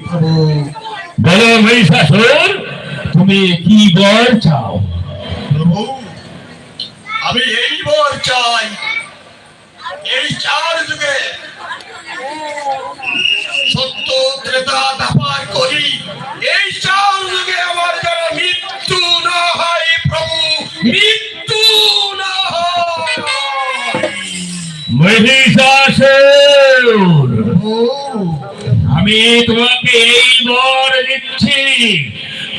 প্রভু বলো মহিষাসুর তুমি কি বর চাও প্রভু আমি এই বর চাই এই চার যুগে সত্য ত্রেতা দাপার করি এই আমি তোমাকে এই বর দিচ্ছি।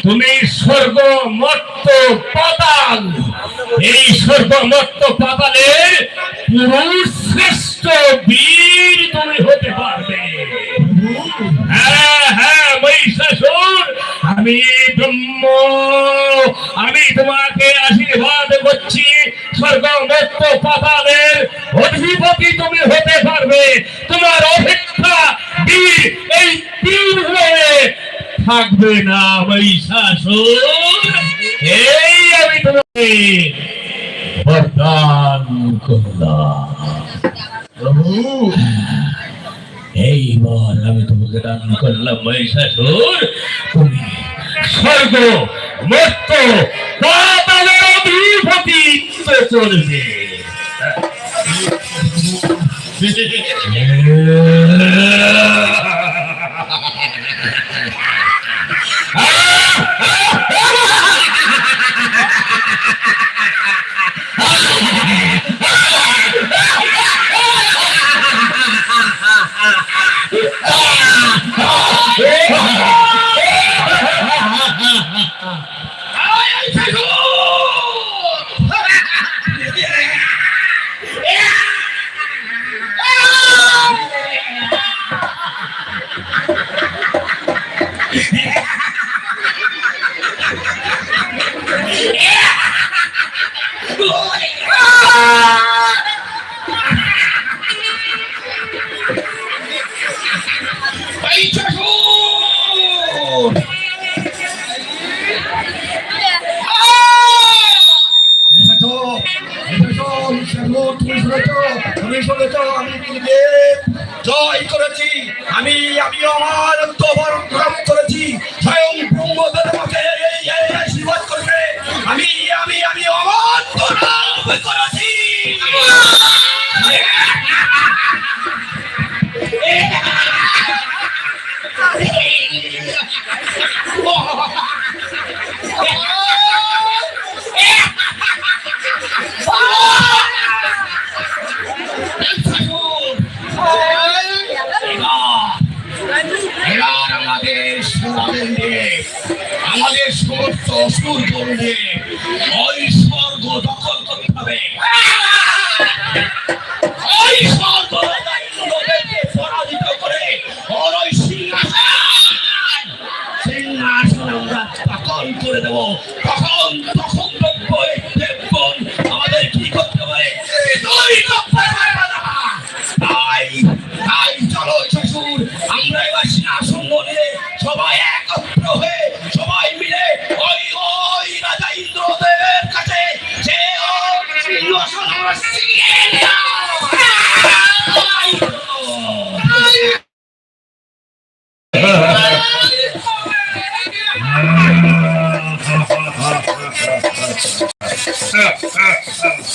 তুমি স্বর্গ মত্ত পাতাল। এই স্বর্গ মত্ত পাতালের পুরুষ শ্রেষ্ঠ বীর তুমি হতে পারবে। হ্যাঁ হ্যাঁ মহিষাসুর, আমি ব্রহ্ম। আমি তোমাকে আশীর্বাদ করছি। স্বর্গ মত্ত পাতালের অধিপতি তুমি হতে পারবে। তোমার অপেক্ষা বীর থাকবে না মহিষাসুর এই আমি তোমাকে বরদান করলাম। প্রভু এইবার আমি তোমাকে দান করলাম মহিষাসুর তুমি স্বর্গ পাতালের অধিপতি চলবে Yeah! জয় করেছি। আমি আমি আমার অন্তঃবরণ করেছি। স্বয়ং ব্রহ্মদের এই আশীর্বাদ করেছে আমি আমি আমি আমার করেছি। এবার সুরাদের নিয়ে আমাদের সমস্ত অসুর করবে ওই দখল করতে হবে।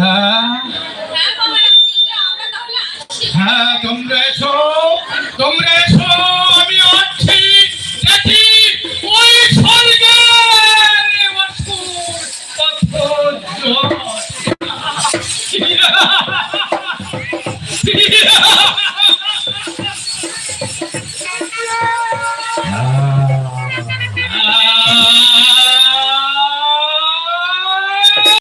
হ্যাঁ হ্যাঁ তোমরা এসো তোমরা এসো আমি আছি দেখি ওই স্বর্গে Yeah!